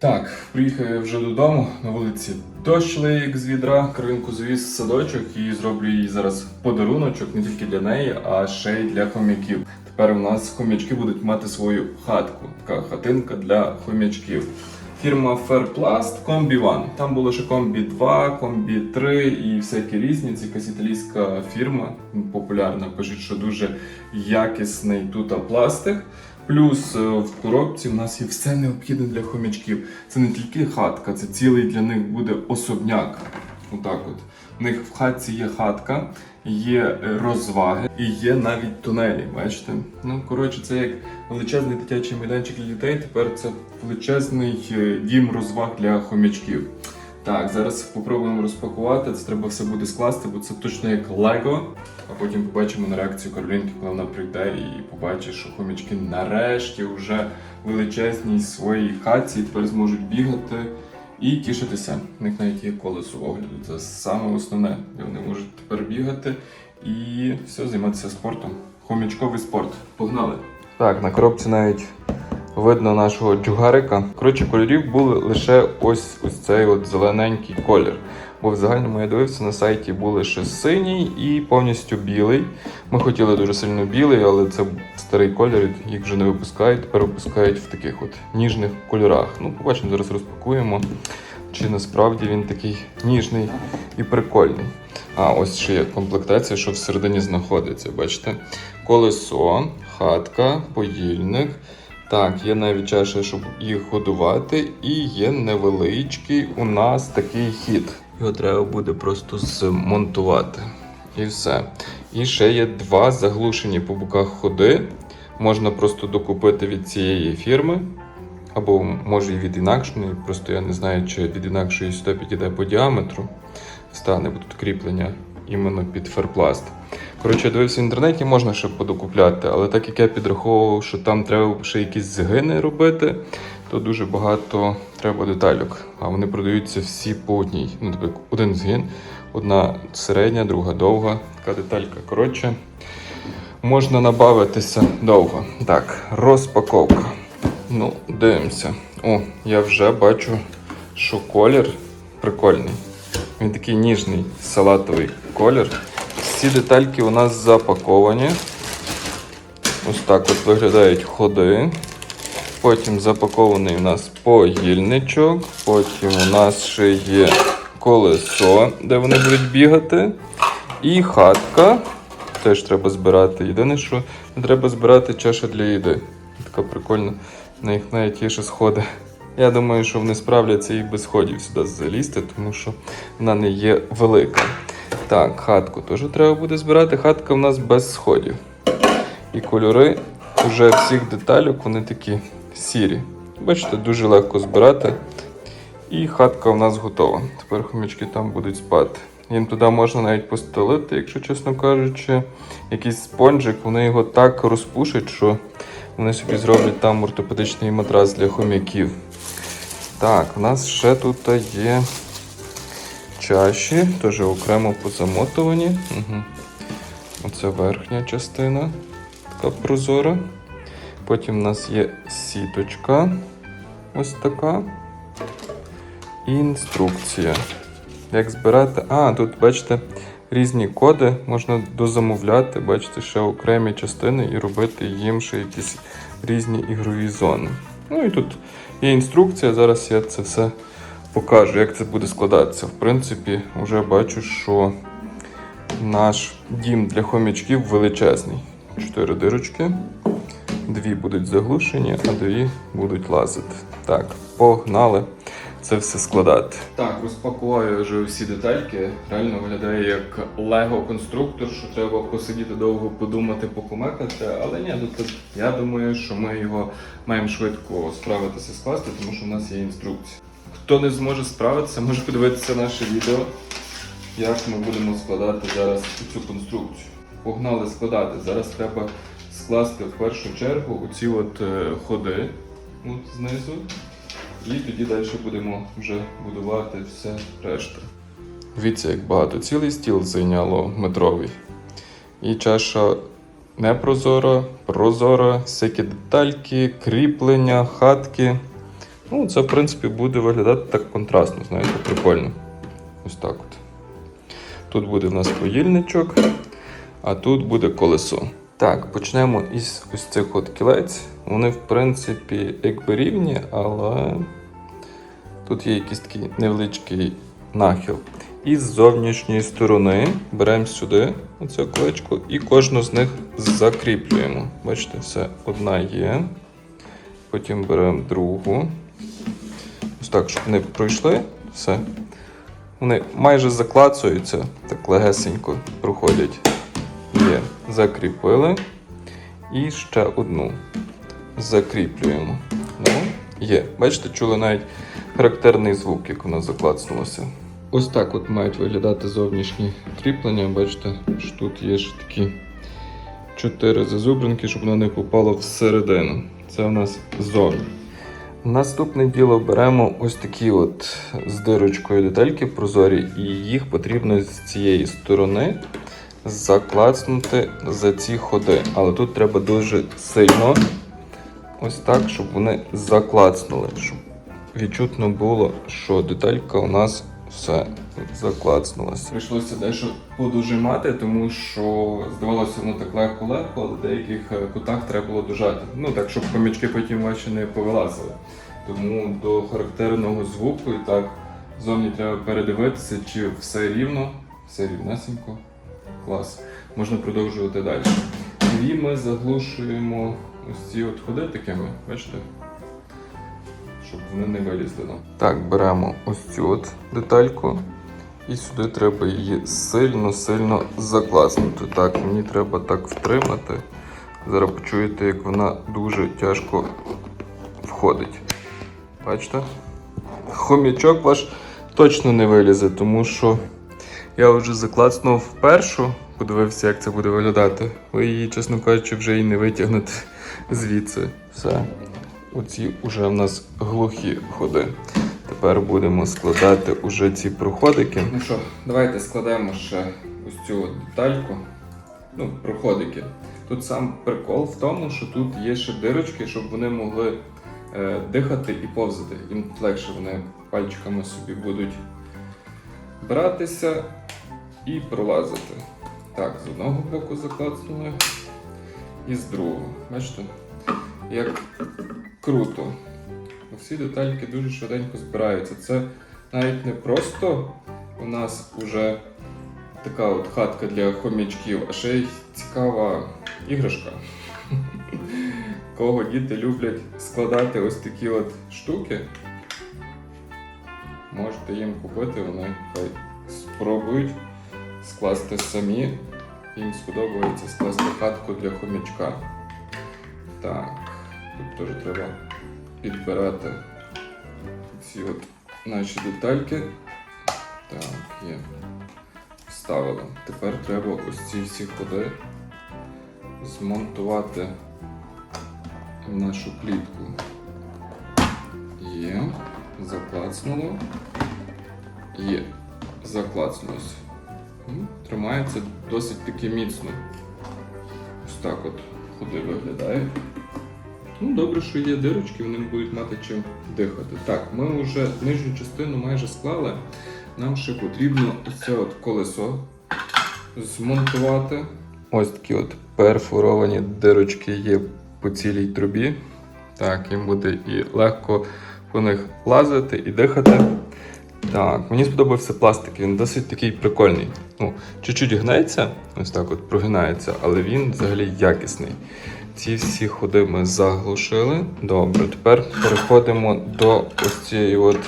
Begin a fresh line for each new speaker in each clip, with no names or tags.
Так, приїхав я вже додому. На вулиці дощ як з відра, Каринку завіз в садочок і зроблю їй зараз подаруночок не тільки для неї, а ще й для хом'яків. Тепер у нас хом'ячки будуть мати свою хатку, така хатинка для хом'ячків. Фірма Fairplast Combi One. Там було ще Combi 2, Combi 3 і всякі різні. Це якась італійська фірма, популярна. Пишуть, що дуже якісний тут пластик. Плюс е, в коробці в нас є все необхідне для хомячків. Це не тільки хатка, це цілий для них буде особняк. Отак от. У них в хатці є хатка, є е, розваги і є навіть тунелі. Бачите? Ну, коротше, це як величезний дитячий майданчик для дітей. Тепер це величезний е, дім розваг для хомячків. Так, зараз спробуємо розпакувати. Це треба все буде скласти, бо це точно як Лего. А потім побачимо на реакцію Каролінки, коли вона прийде і побачить, що хомячки нарешті вже величезній своїй хатці і тепер зможуть бігати і тішитися. У них навіть є колесо огляду. Це саме основне, де вони можуть тепер бігати і все займатися спортом. Хомячковий спорт. Погнали! Так, на коробці навіть видно нашого джугарика. Коротше, кольорів були лише ось ось цей от зелененький колір. Бо в загальному я дивився на сайті був лише синій і повністю білий. Ми хотіли дуже сильно білий, але це старий колір, їх вже не випускають. Тепер випускають в таких от ніжних кольорах. Ну, побачимо, зараз розпакуємо. Чи насправді він такий ніжний і прикольний. А, ось ще є комплектація, що всередині знаходиться. Бачите? Колесо, хатка, поїльник. Так, є навіть чаша, щоб їх годувати, і є невеличкий у нас такий хід. Його треба буде просто змонтувати. І все. І ще є два заглушені по боках ходи. Можна просто докупити від цієї фірми. Або може і від інакшої, просто я не знаю, чи від інакшої сюди підійде по діаметру. Стане, бо тут кріплення іменно під ферпласт. Коротше, я дивився в інтернеті, можна ще подокупляти, але так як я підраховував, що там треба ще якісь згини робити, то дуже багато треба детальок. А вони продаються всі по одній. Ну, тобто один згин, одна середня, друга довга, така деталька. Коротше, можна набавитися довго. Так, розпаковка. Ну, дивимося. О, я вже бачу, що колір прикольний. Він такий ніжний салатовий колір. Всі детальки у нас запаковані. Ось так от виглядають ходи. Потім запакований у нас погільничок. Потім у нас ще є колесо, де вони будуть бігати. І хатка. Теж треба збирати. Єдине, що треба збирати чаша для їди. Така прикольна. На їх навіть є ще сходи. Я думаю, що вони справляться і без сходів сюди залізти, тому що вона не є велика. Так, хатку теж треба буде збирати. Хатка в нас без сходів. І кольори вже всіх деталюк вони такі сірі. Бачите, дуже легко збирати. І хатка в нас готова. Тепер хомячки там будуть спати. Їм туди можна навіть постелити, якщо чесно кажучи, якийсь спонжик, вони його так розпушать, що вони собі зроблять там ортопедичний матрас для хомяків. Так, у нас ще тут є чаші, теж окремо позамотовані. Угу. Оце верхня частина, така прозора. Потім у нас є сіточка, ось така. І інструкція. Як збирати. А, тут, бачите, різні коди можна дозамовляти, бачите, ще окремі частини і робити їм ще якісь різні ігрові зони. Ну і тут є інструкція. Зараз я це все покажу, як це буде складатися. В принципі, вже бачу, що наш дім для хомячків величезний. Чотири дирочки. Дві будуть заглушені, а дві будуть лазити. Так, погнали це все складати. Так, розпакуваю вже всі детальки. Реально виглядає як лего-конструктор, що треба посидіти довго, подумати, покумекати. Але ні, ну, я думаю, що ми його маємо швидко справитися скласти, тому що в нас є інструкція. Хто не зможе справитися, може подивитися наше відео, як ми будемо складати зараз цю конструкцію. Погнали складати. Зараз треба скласти в першу чергу оці от е, ходи от знизу. І тоді далі будемо вже будувати все решта. Дивіться, як багато цілий стіл зайняло метровий. І чаша не прозора, прозора, всякі детальки, кріплення, хатки. Ну, це, в принципі, буде виглядати так контрастно, знаєте, прикольно. Ось так от. Тут буде в нас поїльничок, а тут буде колесо. Так, почнемо із ось цих от кілець. Вони, в принципі, якби рівні, але тут є якийсь такий невеличкий нахил. І з зовнішньої сторони беремо сюди оце колечко і кожну з них закріплюємо. Бачите, все одна є. Потім беремо другу. Так, щоб вони пройшли. Все. Вони майже заклацуються, так легесенько проходять. Є. Закріпили. І ще одну. Закріплюємо. Ну, є. Бачите, чули навіть характерний звук, як воно заклацнулося. Ось так от мають виглядати зовнішні кріплення. Бачите, що тут є ж такі чотири зазубринки, щоб воно не попало всередину. Це у нас зовні. Наступне діло беремо ось такі от з дирочкою детальки прозорі, і їх потрібно з цієї сторони заклацнути за ці ходи. Але тут треба дуже сильно, ось так, щоб вони заклацнули, щоб відчутно було, що деталька у нас все заклацнулася. Прийшлося дещо подужимати, тому що здавалося, воно так легко-легко, але в деяких е, кутах треба було дожати. Ну так, щоб помічки потім ваші не повилазили. Тому до характерного звуку і так зовні треба передивитися, чи все рівно, все рівнесенько. Клас. Можна продовжувати далі. Дві ми заглушуємо ось ці от ходи такими, бачите? Щоб вони не вилізли нам. Так, беремо ось цю от детальку. І сюди треба її сильно-сильно закласнути. Так, мені треба так втримати. Зараз почуєте, як вона дуже тяжко входить. Бачите? Хомячок ваш точно не вилізе, тому що я вже заклацнув першу, подивився, як це буде виглядати. Ви її, чесно кажучи, вже і не витягнете звідси. Все. Оці вже в нас глухі ходи. Тепер будемо складати уже ці проходики. Ну що, давайте складемо ще ось цю детальку. Ну, проходики. Тут сам прикол в тому, що тут є ще дирочки, щоб вони могли е, дихати і повзати. Їм легше вони пальчиками собі будуть братися і пролазити. Так, з одного боку заклацнули і з другого. Бачите? Як круто. Всі детальки дуже швиденько збираються. Це навіть не просто у нас уже така от хатка для хомячків, а ще й цікава іграшка. Кого діти люблять складати ось такі от штуки, можете їм купити, вони хай спробують скласти самі. Їм сподобається скласти хатку для хомячка. Так, теж треба підбирати ці от наші детальки. Так, є. Вставили. Тепер треба ось ці всі ходи змонтувати в нашу клітку. Є. Заклацнуло. Є. Заклацнулося. Тримається досить таки міцно. Ось так от ходи виглядають. Ну, добре, що є дирочки, вони будуть мати чим дихати. Так, ми вже нижню частину майже склали. Нам ще потрібно це от колесо змонтувати. Ось такі от перфоровані дирочки є по цілій трубі. Так, їм буде і легко по них лазити і дихати. Так, мені сподобався пластик, він досить такий прикольний. Ну, чуть-чуть гнеться, ось так от прогинається, але він взагалі якісний. Ці всі ходи ми заглушили. Добре, тепер переходимо до ось цієї от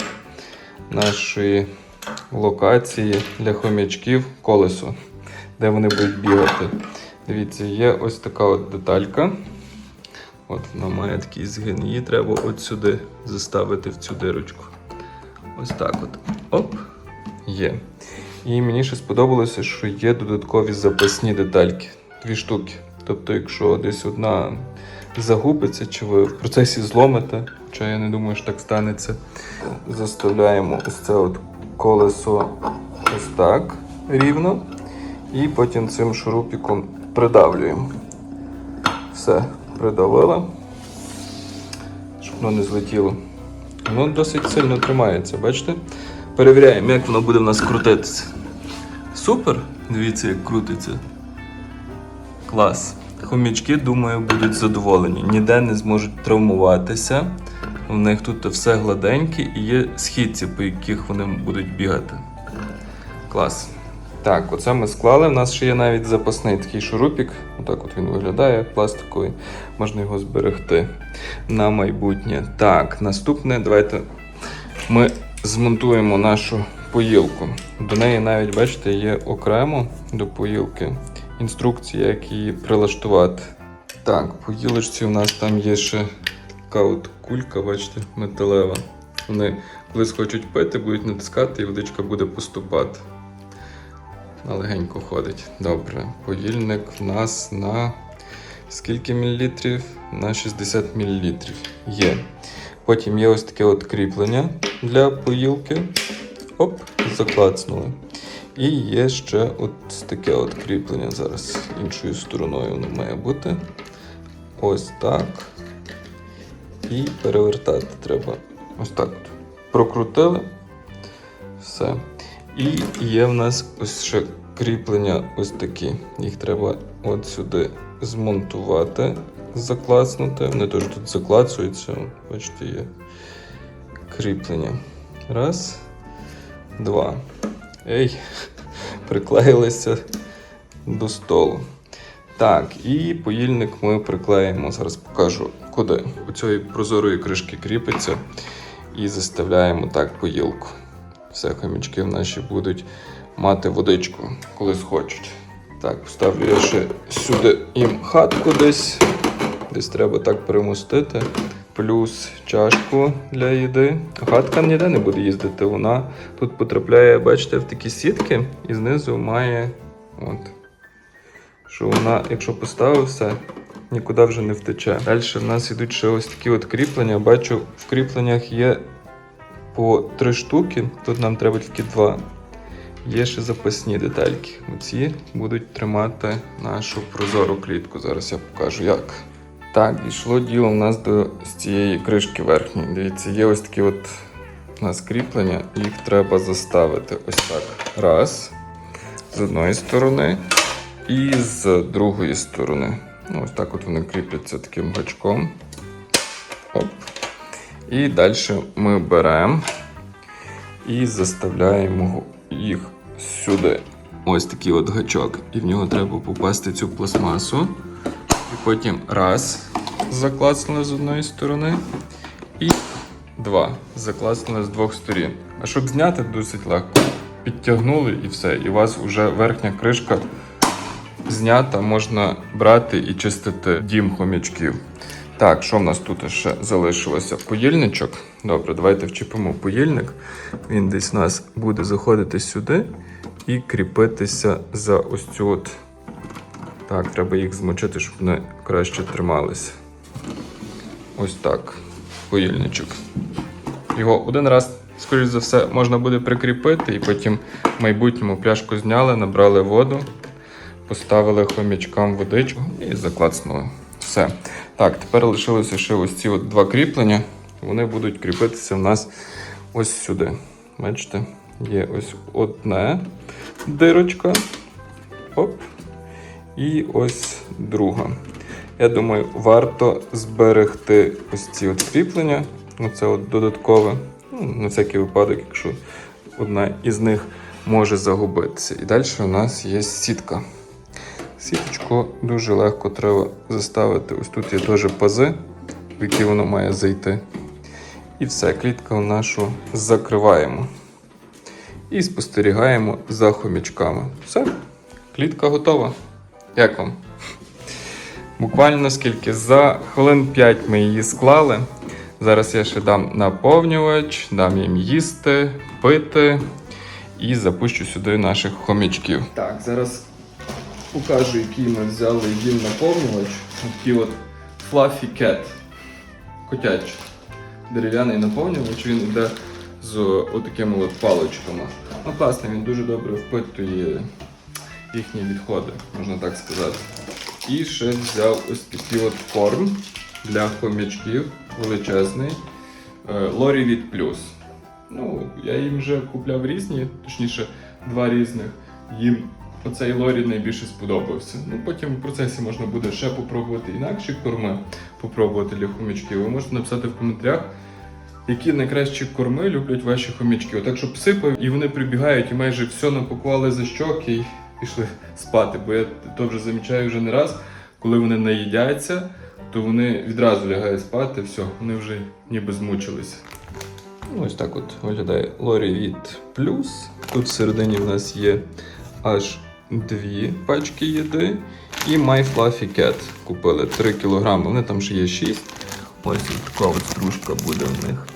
нашої локації для хомячків колесо, де вони будуть бігати. Дивіться, є ось така от деталька. От вона має такий згин. Її треба от сюди заставити в цю дирочку. Ось так от. Оп. Є. І мені ще сподобалося, що є додаткові запасні детальки. Дві штуки. Тобто, якщо десь одна загубиться, чи ви в процесі зломите, хоча я не думаю, що так станеться, заставляємо ось це от колесо ось так рівно. І потім цим шурупіком придавлюємо. Все, придавили, щоб воно не злетіло. Воно досить сильно тримається, бачите? Перевіряємо, як воно буде в нас крутитися. Супер! Дивіться, як крутиться. Клас. Хомячки, думаю, будуть задоволені. Ніде не зможуть травмуватися. У них тут все гладеньке і є східці, по яких вони будуть бігати. Клас. Так, оце ми склали. У нас ще є навіть запасний такий шурупік. Отак от він виглядає пластиковий. Можна його зберегти на майбутнє. Так, наступне, давайте ми змонтуємо нашу поїлку. До неї навіть, бачите, є окремо до поїлки інструкція, як її прилаштувати. Так, по їлочці у нас там є ще така от кулька, бачите, металева. Вони, коли схочуть пити, будуть натискати і водичка буде поступати. Вона легенько ходить. Добре. Поїльник в нас на скільки мілілітрів? На 60 мілілітрів. Є. Потім є ось таке от кріплення для поїлки. Оп, заклацнули. І є ще от таке от кріплення. Зараз іншою стороною воно має бути. Ось так. І перевертати треба. Ось так. от. Прокрутили. Все. І є в нас ось ще кріплення ось такі. Їх треба от сюди змонтувати, заклацнути. Вони теж тут заклацуються. Бачите, є кріплення. Раз, два. Ей, приклеїлися до столу. Так, і поїльник ми приклеїмо. Зараз покажу куди. У цієї прозорої кришки кріпиться і заставляємо так поїлку. Все, хомячки в наші будуть мати водичку, коли схочуть. Так, поставлю я ще сюди їм хатку десь. Десь треба так перемостити. Плюс чашку для їди. Хатка ніде не буде їздити. Вона тут потрапляє, бачите, в такі сітки і знизу має. От. Що вона, якщо поставився, нікуди вже не втече. Далі в нас йдуть ще ось такі от кріплення. Бачу, в кріпленнях є по три штуки. Тут нам треба тільки два. Є ще запасні детальки. Оці будуть тримати нашу прозору клітку. Зараз я покажу як. Так, дійшло діло у нас до цієї кришки верхньої. Дивіться, є ось такі от у нас кріплення, їх треба заставити ось так. Раз. З одної сторони і з другої сторони. Ну, ось так от вони кріпляться таким гачком. Оп. І далі ми беремо і заставляємо їх сюди. Ось такий от гачок. І в нього треба попасти цю пластмасу. І потім раз заклацнули з одної сторони. І два заклацнули з двох сторін. А щоб зняти досить легко. Підтягнули і все. І у вас вже верхня кришка знята, можна брати і чистити дім хомячків. Так, що в нас тут ще залишилося? Поїльничок. Добре, давайте вчепимо поїльник. Він десь у нас буде заходити сюди і кріпитися за ось цю от. Так, треба їх змочити, щоб вони краще трималися. Ось так. Поїльничок. Його один раз, скоріш за все, можна буде прикріпити, і потім в майбутньому пляшку зняли, набрали воду, поставили хомячкам водичку і заклацнули. Все. Так, тепер лишилося ще ось ці от два кріплення. Вони будуть кріпитися в нас ось сюди. Бачите, є ось одне дирочка. Оп. І ось друга. Я думаю, варто зберегти ось ці от кріплення. Оце от додаткове. Ну, на всякий випадок, якщо одна із них може загубитися. І далі у нас є сітка. Сіточку дуже легко треба заставити. Ось тут є теж пази, в які воно має зайти. І все, клітку нашу закриваємо. І спостерігаємо за хомячками. Все, клітка готова. Як вам? Буквально скільки? За хвилин 5 ми її склали. Зараз я ще дам наповнювач, дам їм їсти, пити і запущу сюди наших хомячків. Так, зараз покажу, який ми взяли їм наповнювач. Такий от Fluffy Cat. Котячий. Дерев'яний наповнювач, він йде з отакими от паличками. Ну, класний, він дуже добре впитує їхні відходи, можна так сказати. І ще взяв ось такий от корм для хомячків величезний. е, Лорі від Плюс. Ну, я їм вже купляв різні, точніше, два різних. Їм оцей Лорі найбільше сподобався. Ну, потім в процесі можна буде ще попробувати інакші корми, попробувати для хомячків. Ви можете написати в коментарях, які найкращі корми люблять ваші хомячки. Отак, щоб сипав, і вони прибігають і майже все напакували за щоки пішли спати. Бо я то вже замічаю вже не раз, коли вони наїдяться, то вони відразу лягають спати, все, вони вже ніби змучилися. Ось так от виглядає Лорі від Плюс. Тут всередині в нас є аж дві пачки їди. І My Fluffy Cat купили 3 кг. Вони там ще є 6. Ось така от стружка буде в них.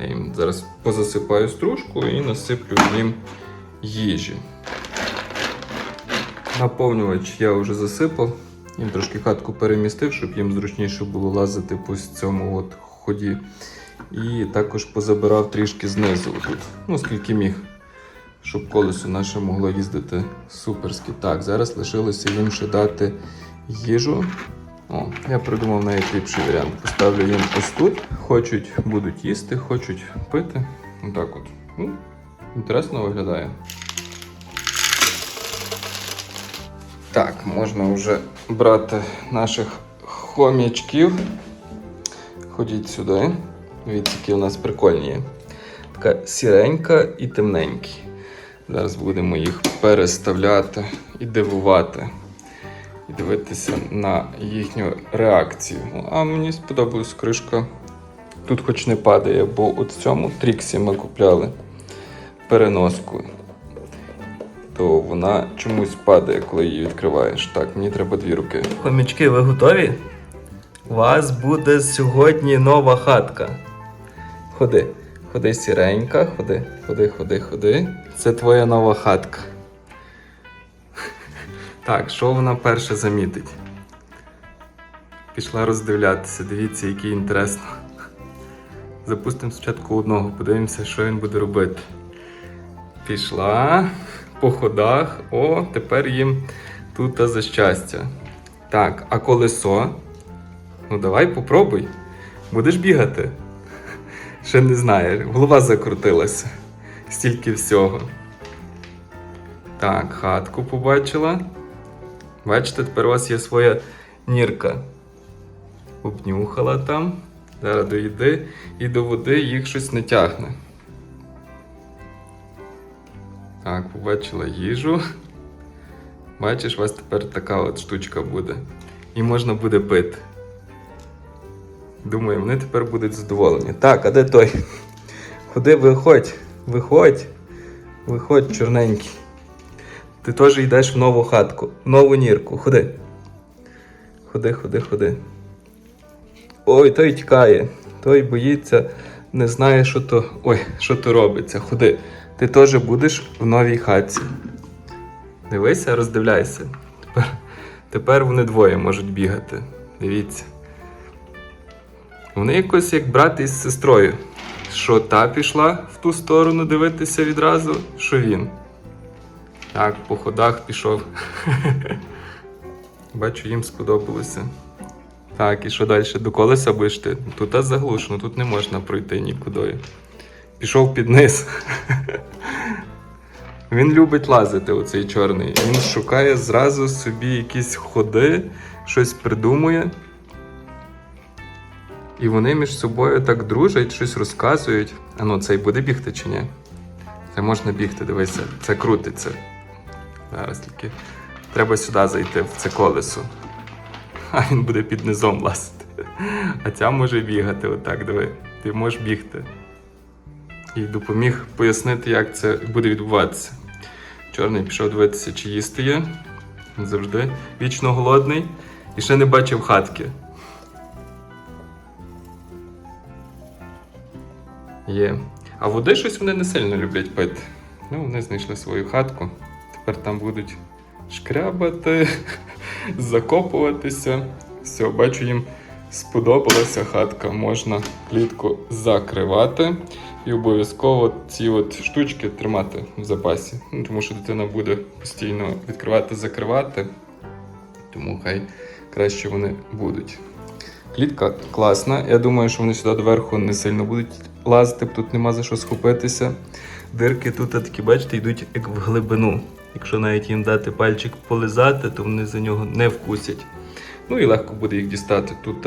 Я їм зараз позасипаю стружку і насиплю їм їжі. Наповнювач я вже засипав. Їм трошки хатку перемістив, щоб їм зручніше було лазити по цьому от ході. І також позабирав трішки знизу тут. Ну, скільки міг, щоб колесо наше могло їздити суперськи. Так, зараз лишилося їм ще дати їжу. О, я придумав навіть ліпший варіант. Поставлю їм ось тут. Хочуть, будуть їсти, хочуть пити. Отак от. Ну, інтересно виглядає. Так, можна вже брати наших хомячків. Ходіть сюди. Дивіться, які у нас прикольні. Така сіренька і темненькі. Зараз будемо їх переставляти і дивувати. І дивитися на їхню реакцію. Ну, А мені сподобалась кришка. Тут хоч не падає, бо от цьому тріксі ми купляли переноску. То вона чомусь падає, коли її відкриваєш. Так, мені треба дві руки.
Хомячки, ви готові? У вас буде сьогодні нова хатка.
Ходи, ходи сіренька, ходи, ходи, ходи, ходи. Це твоя нова хатка. Так, що вона перше замітить? Пішла роздивлятися, дивіться, який інтересно. Запустимо спочатку одного, подивимося, що він буде робити. Пішла по ходах. О, тепер їм тут за щастя. Так, а колесо? Ну давай попробуй. Будеш бігати. Ще не знаю, голова закрутилася. Стільки всього. Так, хатку побачила. Бачите, тепер у вас є своя нірка. Обнюхала там. Зараз до їди і до води їх щось не тягне. Так, побачила їжу. Бачиш, у вас тепер така от штучка буде. І можна буде пити. Думаю, вони тепер будуть задоволені. Так, а де той? Ходи, виходь, виходь, виходь, чорненький. Ти теж йдеш в нову хатку, в нову нірку. Ходи. Ходи, ходи, ходи. Ой, той тікає. Той боїться, не знає, що то. Ой, що то робиться. Ходи. Ти теж будеш в новій хатці. Дивися, роздивляйся. Тепер, тепер вони двоє можуть бігати. Дивіться. Вони якось як брат із сестрою. Що та пішла в ту сторону дивитися відразу, що він. Так, по ходах пішов. Бачу, їм сподобалося. Так, і що далі? До колеса будеш ти? Тут заглушено, тут не можна пройти нікуди. Пішов під низ. Він любить лазити, оцей чорний. Він шукає зразу собі якісь ходи, щось придумує. І вони між собою так дружать, щось розказують. А ну, цей буде бігти чи ні? Це можна бігти, дивися, це крутиться. Зараз тільки треба сюди зайти, в це колесо. А він буде під низом лазити. А ця може бігати, отак, диви. Ти можеш бігти. І допоміг пояснити, як це буде відбуватися. Чорний пішов дивитися, чи їсти є. Він завжди вічно голодний і ще не бачив хатки. Є. А води щось вони не сильно люблять пити. Ну, вони знайшли свою хатку. Тепер там будуть шкрябати, закопуватися. Все, бачу, їм сподобалася хатка. Можна клітку закривати і обов'язково ці от штучки тримати в запасі. Ну, тому що дитина буде постійно відкривати, закривати. Тому хай краще вони будуть. Клітка класна. Я думаю, що вони сюди доверху не сильно будуть лазити, тут нема за що схопитися. Дирки тут такі, бачите, йдуть як в глибину. Якщо навіть їм дати пальчик полизати, то вони за нього не вкусять. Ну і легко буде їх дістати. Тут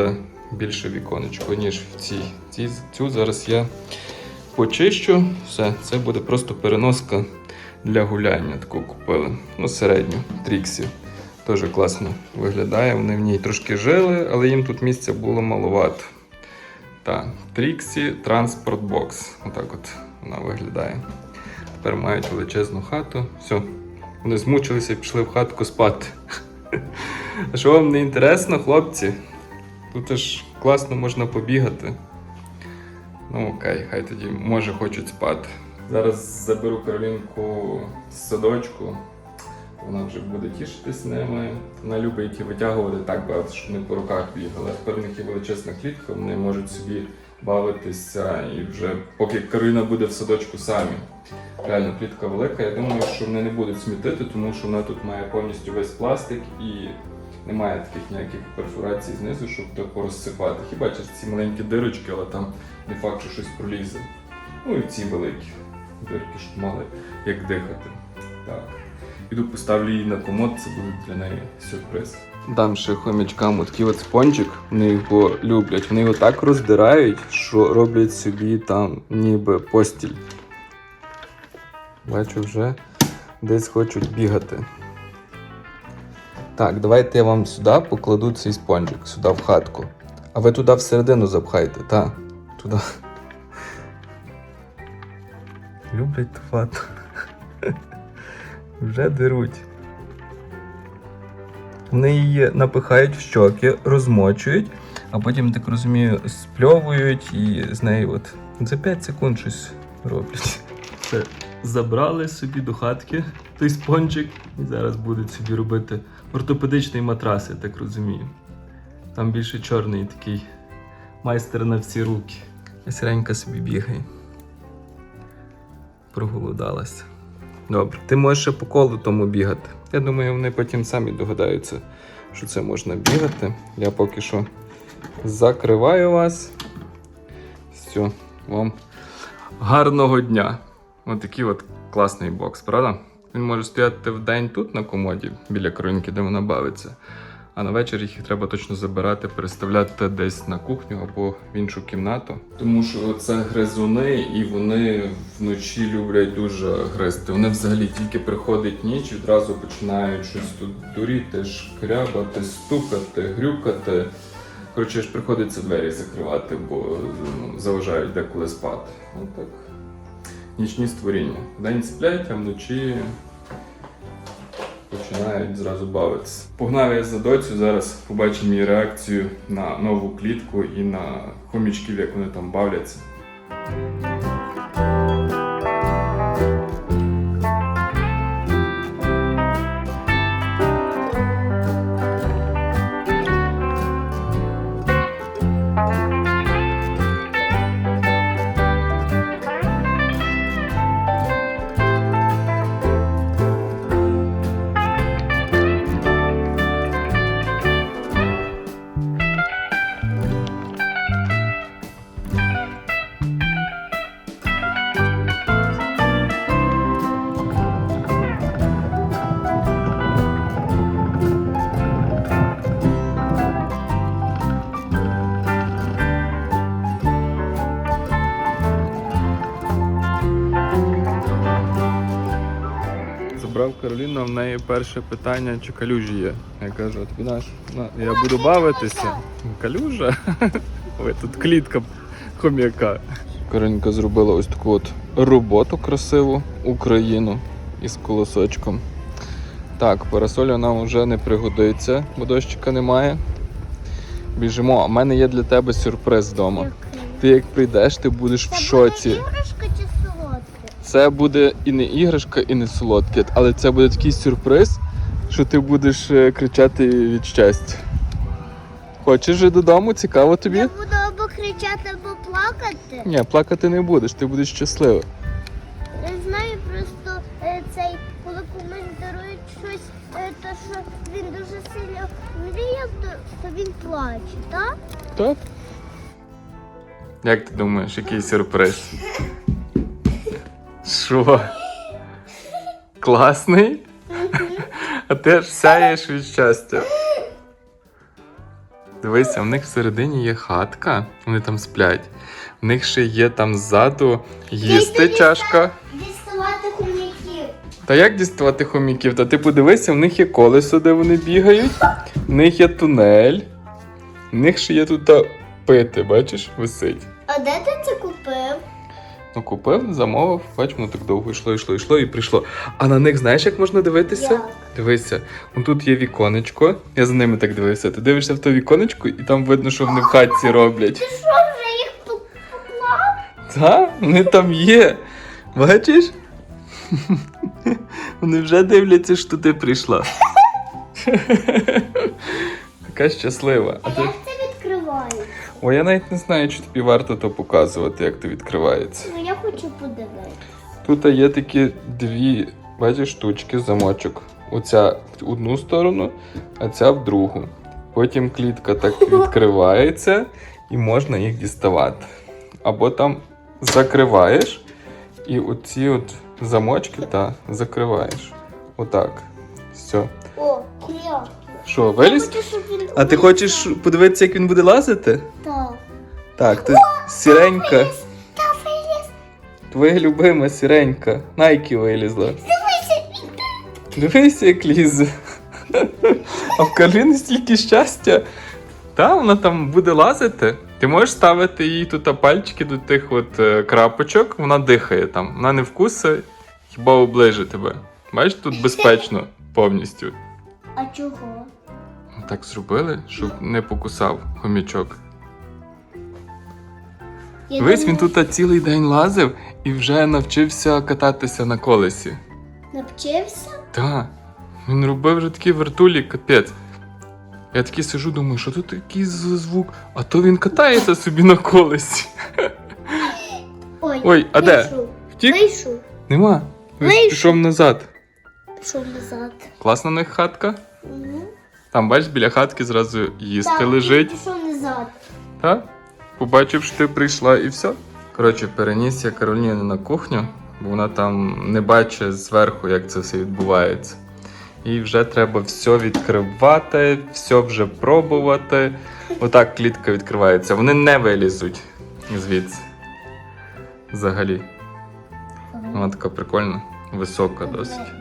більше віконечко, ніж в цій. Цю зараз я почищу. Все, це буде просто переноска для гуляння. Таку купили. Ну, середню, тріксі. Теж класно виглядає. Вони в ній трошки жили, але їм тут місця було маловато. Так, Тріксі Транспорт Бокс. Отак от вона виглядає. Тепер мають величезну хату. Все. Вони змучилися і пішли в хатку спати. Що вам не інтересно, хлопці? Тут ж класно можна побігати. Ну окей, хай тоді може хочуть спати. Зараз заберу Каролінку з садочку. Вона вже буде тішитись ними. Вона любить їх витягувати так багато, щоб вони по руках бігали. Тепер них є величезна клітка, вони можуть собі бавитися і вже поки Кароліна буде в садочку самі. Реально клітка велика. Я думаю, що вони не будуть смітити, тому що вона тут має повністю весь пластик і немає таких ніяких перфорацій знизу, щоб тако розсипати. Хіба через ці маленькі дирочки, але там не факт, що щось пролізе. Ну і ці великі дирки, щоб мали як дихати. Так. Піду поставлю її на комод, це буде для неї сюрприз. Дам ще хомячкам такий от спонжик, вони його люблять. Вони його так роздирають, що роблять собі там ніби постіль. Бачу, вже десь хочуть бігати. Так, давайте я вам сюди покладу цей спонжик, сюди в хатку. А ви туди всередину запхайте, так? Туди. Люблять ту хату. Вже деруть. Вони її напихають в щоки, розмочують, а потім, так розумію, спльовують і з нею от за 5 секунд щось роблять. Все, забрали собі до хатки той спончик і зараз будуть собі робити ортопедичний матрас, я так розумію. Там більше чорний такий майстер на всі руки. Сіренька собі бігає. Проголодалася. Добре, ти можеш ще по колу тому бігати. Я думаю, вони потім самі догадаються, що це можна бігати. Я поки що закриваю вас. Все, вам гарного дня. Ось такий от класний бокс, правда? Він може стояти в день тут на комоді, біля кринки, де вона бавиться. А на вечір їх треба точно забирати, переставляти десь на кухню або в іншу кімнату. Тому що це гризуни, і вони вночі люблять дуже гризти. Вони взагалі тільки приходить ніч, відразу починають щось тут дуріти, шкрябати, стукати, грюкати. Коротше, ж приходиться двері закривати, бо ну, заважають деколи спати. Отак. Нічні створіння. Вдень сплять, а вночі починають зразу бавитися. Погнав я за доцю, зараз побачимо її реакцію на нову клітку і на хомічків, як вони там бавляться. Забрав в неї перше питання, чи калюжі є. Я кажу, от тобі наш, я буду бавитися. Калюжа? Ой, тут клітка хом'яка. Каролінка зробила ось таку от роботу красиву Україну із колосочком. Так, парасоля нам вже не пригодиться, бо дощика немає. Біжимо, а в мене є для тебе сюрприз вдома. Ти як прийдеш, ти будеш в шоці. Це буде і не іграшка, і не солодке, але це буде такий сюрприз, що ти будеш е, кричати від щастя. Хочеш же додому? Цікаво тобі?
Я буду або кричати, або плакати.
Ні, плакати не будеш, ти будеш щаслива.
Я знаю просто е, цей, коли комусь дарують щось, е, то що він дуже сильно мріяв, то він плаче, так?
Так? Як ти думаєш, який сюрприз? Що? Класний? А ти аж сяєш від щастя. Дивися, в них всередині є хатка, вони там сплять. В них ще є там ззаду їсти чашка.
Діставати хомяків.
Та як діставати хоміків? Та ти подивися, в них є колесо, де вони бігають, в них є тунель, в них ще є тут та пити, бачиш, висить.
А де ти це купив?
Ну, купив, замовив, бач, воно так довго йшло, йшло, йшло і прийшло. А на них знаєш, як можна дивитися?
Як?
Дивися, он тут є віконечко. Я за ними так дивився. Ти дивишся в то віконечко, і там видно, що вони в хатці роблять.
Ти що вже їх пок- поклав?
Та, вони там є. Бачиш? Вони вже дивляться, що ти прийшла. Така щаслива. А
А
ти...
як це відкривають?
О, я навіть не знаю, чи тобі варто то показувати, як то відкривається. Тут є такі дві, бачиш, штучки, замочок. Оця в одну сторону, а ця в другу. Потім клітка так відкривається і можна їх діставати. Або там закриваєш і оці от замочки та закриваєш. Отак. Все.
О, кльово.
Що, виліз? А ти хочеш подивитися, як він буде лазити?
Так.
Так, ти сіренька. Твоя любима сіренька. Найки вилізла.
Дивися,
як лізе. А в Карліни стільки щастя. Та, вона там буде лазити. Ти можеш ставити їй тут пальчики до тих от е, крапочок, вона дихає там. Вона не вкусить, хіба оближить тебе. Бачиш, тут безпечно повністю.
А чого?
Так зробили, щоб не покусав хомячок.
Я
Дивись, він
думала,
тут цілий день лазив і вже навчився кататися на колесі.
Навчився?
Так. Він робив вже такі вертулі, капець. Я такий сижу, думаю, що тут такий звук, а то він катається собі на колесі.
Ой,
Ой, а де?
вийшов.
Втік?
Вийшов.
Нема. Він
Вийшов.
пішов назад.
Пішов назад.
Класна в них хатка.
Угу.
Там, бачиш, біля хатки зразу їсти
Так,
лежить.
Пішов назад.
Так? Побачив, що ти прийшла і все. Коротше, переніс я Кароліну на кухню, бо вона там не бачить зверху, як це все відбувається. І вже треба все відкривати, все вже пробувати. Отак клітка відкривається. Вони не вилізуть звідси. Взагалі. Вона така прикольна, висока досить.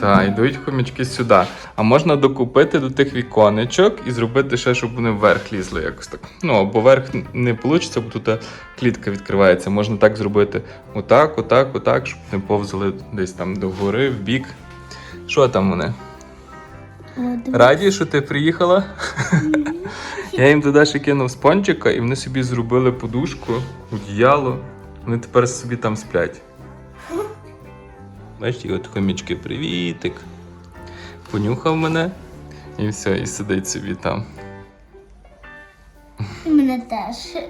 Так, йдуть хомячки сюди. А можна докупити до тих віконечок і зробити ще, щоб вони вверх лізли якось так. Ну, або вверх не вийде, бо тут е, клітка відкривається. Можна так зробити отак, отак, отак, щоб не повзали десь там догори, в бік. Що там вони?
О.
Раді, що ти приїхала? Я їм туди ще кинув спончика, і вони собі зробили подушку, одіяло. Вони тепер собі там сплять. Бачите, от хомічки, привітик. Понюхав мене і все, і сидить собі там.
І мене теж.